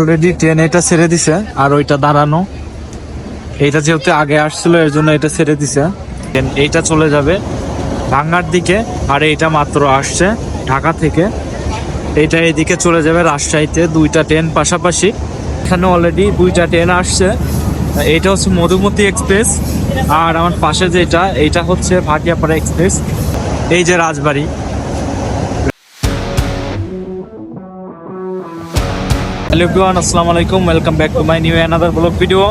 Already train এটা ছেড়ে দিছে, আর ওইটা দাঁড়ানো। এইটা যেহেতু আগে আসছিল, এর জন্য এটা ছেড়ে দিছে। এইটা চলে যাবে ভাঙ্গার দিকে, আর এইটা মাত্র আসছে ঢাকা থেকে। এইটা এদিকে চলে যাবে রাজশাহীতে, দুইটা ট্রেন পাশাপাশি। এখানে অলরেডি দুইটা ট্রেন আসছে। এইটা হচ্ছে মধুমতি এক্সপ্রেস আর আমার পাশে যেটা, এইটা হচ্ছে ভাটিয়াপাড়া এক্সপ্রেস এই যে রাজবাড়ি। হ্যালো এভরিওয়ান, আসসালামু আলাইকুম। Welcome back to my new another blog video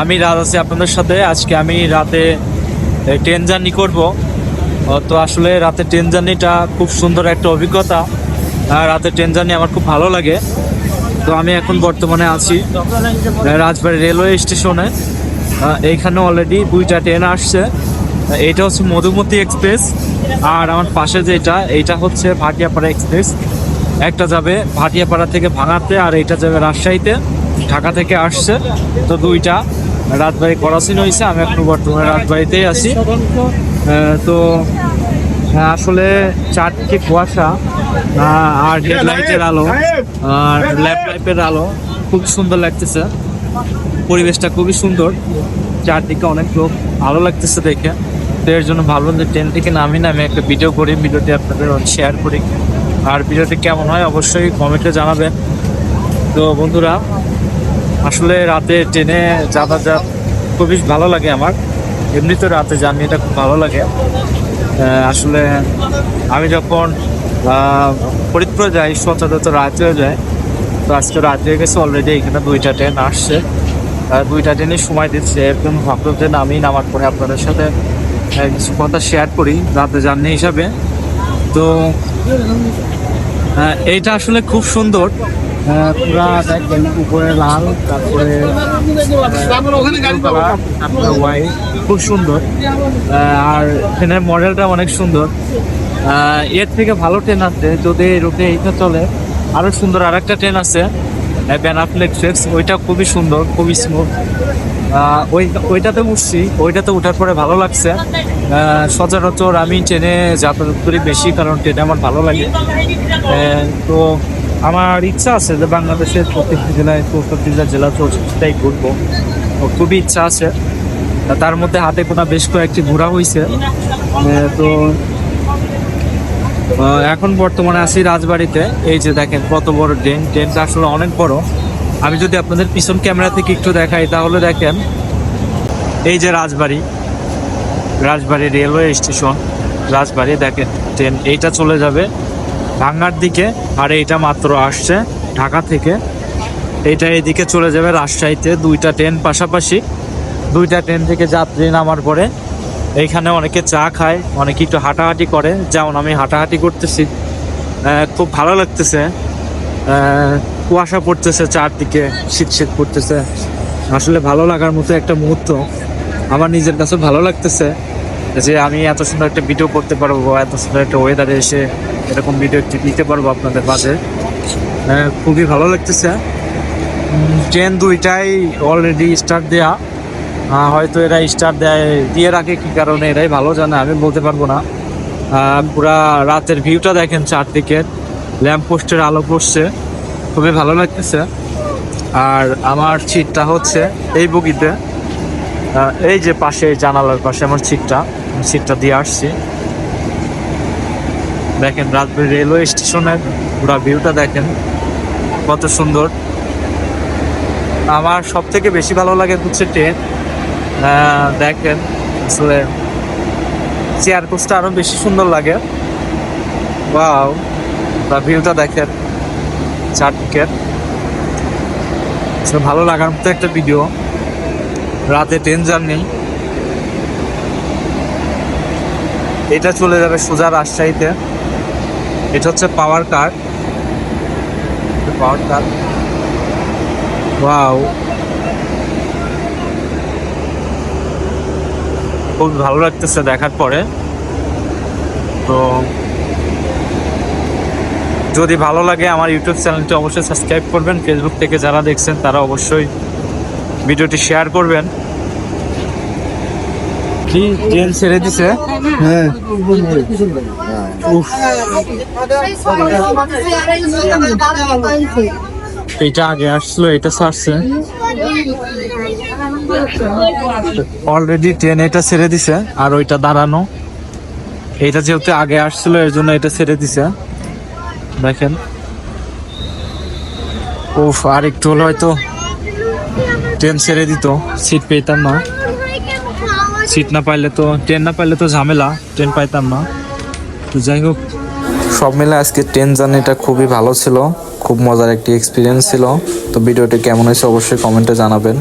আমি রাত আছি আপনাদের সাথে। আজকে আমি রাতে ট্রেন জার্নি করব। তো আসলে রাতে ট্রেন জার্নিটা খুব সুন্দর একটা অভিজ্ঞতা। আর রাতে ট্রেন জার্নি আমার খুব ভালো লাগে। তো আমি এখন বর্তমানে আছি রাজবাড়ি রেলওয়ে স্টেশনে এইখানে অলরেডি দুইটা ট্রেন আসছে। এইটা হচ্ছে মধুমতি এক্সপ্রেস আর আমার পাশে যেটা, এইটা হচ্ছে ভাটিয়াপাড়া এক্সপ্রেস একটা যাবে ভাটিয়াপাড়া থেকে ভাঙাতে আর এটা যাবে রাজশাহীতে। ঢাকা থেকে আসছে। তো দুইটা রাজবাড়ি করাসিন হয়েছে আমি এখন বর্তমানে রাজবাড়িতেই আছি। তো হ্যাঁ, আসলে চারদিকে কুয়াশা আর হেডলাইটের আলো আর ল্যাম্প আলো খুব সুন্দর লাগতেছে। পরিবেশটা খুবই সুন্দর। চারদিকে অনেক লোক ভালো লাগতেছে দেখে। তো এর জন্য ভাবলাম যে ট্রেন থেকে নামি না আমি একটা ভিডিও করি। ভিডিওটি আপনাদের শেয়ার করি। আর ভিডিওটি কেমন হয় অবশ্যই কমেন্টে জানাবেন। তো বন্ধুরা আসলে রাতে ট্রেনে যাতায়াত খুবই ভালো লাগে আমার। এমনি তো রাতে জার্নিটা খুব ভালো লাগে। আসলে আমি যখন ফরিদপুরে যাই সচরাচর রাত হয়ে যায় তো আজকে রাত হয়ে গেছে অলরেডি এখানে দুইটা ট্রেন আসছে। আহ, দুইটা ট্রেনে সময় দিচ্ছে। একদম ভাবলাম যে আমি নামার পরে আপনাদের সাথে কিছু কথা শেয়ার করি রাতে জার্নি হিসাবে। তো আহ, এইটা আসলে খুব সুন্দর। আহ, পুরা দেখবেন উপরে লাল তারপরে হোয়াইট খুব সুন্দর। আর ট্রেনের মডেলটা অনেক সুন্দর। এর থেকে ভালো ট্রেন আছে যদি রুটে এইটা চলে আরও সুন্দর আর একটা ট্রেন আছে বেনাফল এক্সপ্রেস ওইটা খুবই সুন্দর খুবই স্মুথ ওই ওইটাতে উঠছি ওইটাতে উঠার পরে ভালো লাগছে। সচরাচর আমি ট্রেনে যাতায়াত করি বেশি কারণ ট্রেনে আমার ভালো লাগে। তো আমার ইচ্ছা আছে যে বাংলাদেশের প্রত্যেকটি জেলায় চৌষট্টিটা জেলা চৌষট্টিটাই ঘুরবো। খুবই ইচ্ছা আছে। তার মধ্যে হাতে গোনা বেশ কয়েকটি ঘোরা হয়েছে তো এখন বর্তমানে আছি রাজবাড়িতে। এই যে দেখেন কত বড় ট্রেন ট্রেনটা আসলে অনেক বড়। আমি যদি আপনাদের পিছন ক্যামেরা থেকে একটু দেখাই, তাহলে দেখেন, এই যে রাজবাড়ি। রাজবাড়ি রেলওয়ে স্টেশন। রাজবাড়ি, দেখেন, ট্রেন, এইটা চলে যাবে ভাঙ্গার দিকে, আর এইটা মাত্র আসছে ঢাকা থেকে। এইটা এদিকে চলে যাবে রাজশাহীতে, দুইটা ট্রেন পাশাপাশি। দুইটা ট্রেন থেকে যাত্রী নামার পরে এইখানে অনেকে চা খায়, অনেকে একটু হাঁটাহাঁটি করে। যেমন আমি হাঁটাহাঁটি করতেছি। খুব ভালো লাগতেছে। কুয়াশা পড়তেছে চারদিকে, শীত শীত পড়তেছে। আসলে ভালো লাগার মতো একটা মুহূর্ত। আমার নিজের কাছে ভালো লাগতেছে। যে আমি এত সুন্দর একটা ভিডিও করতে পারব, এত সুন্দর একটা ওয়েদারে এসে এরকম ভিডিও একটি দিতে পারব আপনাদের মাঝে। খুবই ভালো লাগতেছে। ট্রেন দুইটাই অলরেডি স্টার্ট দেয়া। হয়তো এরা স্টার দেয়, দিয়ে রাখে কী কারণে, এরাই ভালো জানে, আমি বলতে পারব না। পুরা রাতের ভিউটা দেখেন চারদিকে ল্যাম্প পোস্টের আলো পড়ছে, খুবই ভালো লাগতেছে। আর আমার সিটটা হচ্ছে এই বগিতে। এই যে পাশে জানালার পাশে আমার সিটটা আমি সিটটা দিয়ে আসছি। দেখেন, রাজবাড়ি রেলওয়ে স্টেশনের পুরা ভিউটা দেখেন, কত সুন্দর। আমার সব থেকে বেশি ভালো লাগে হচ্ছে ট্রেন। দেখেন, আসলে চেয়ার কোচটা আরও বেশি সুন্দর লাগে। ওয়াও বা ভিউটা দেখেন, চারদিকের। ভালো লাগার মতো একটা ভিডিও। রাতে ট্রেন জার্নি এটা চলে যাবে সোজা রাজশাহীতে। এটা হচ্ছে পাওয়ার কার পাওয়ার কার ওয়াও খুব ভালো লাগতেছে দেখার পরে। তো যদি ভালো লাগে আমার ইউটিউব চ্যানেলটি অবশ্যই সাবস্ক্রাইব করবেন। ফেসবুক থেকে যারা দেখছেন তারা অবশ্যই ভিডিওটি শেয়ার করবেন। কি ট্রেন ছেড়ে দিছে? হ্যাঁ। এটা আগে আসছিল এটা ছাড়ছে। অলরেডি ট্রেন এটা ছেড়ে দিছে আর ওইটা দাঁড়ানো। এটা যেহেতু আগে আসছিল এর জন্য এটা ছেড়ে দিছে। দেখেন। উফ আর একটু হলে হয়তো ট্রেন ছেড়ে দিত সিট পেতাম না। সিট না পাইলে তো, ট্রেন না পাইলে তো ঝামেলা, ট্রেন পাইতাম না। তো যাই হোক, সব মিলে আজকে ট্রেন জার্নিটা খুবই ভালো ছিল, খুব মজার একটি এক্সপিরিয়েন্স ছিল। তো ভিডিওটি কেমন হয়েছে অবশ্যই কমেন্টে জানাবেন।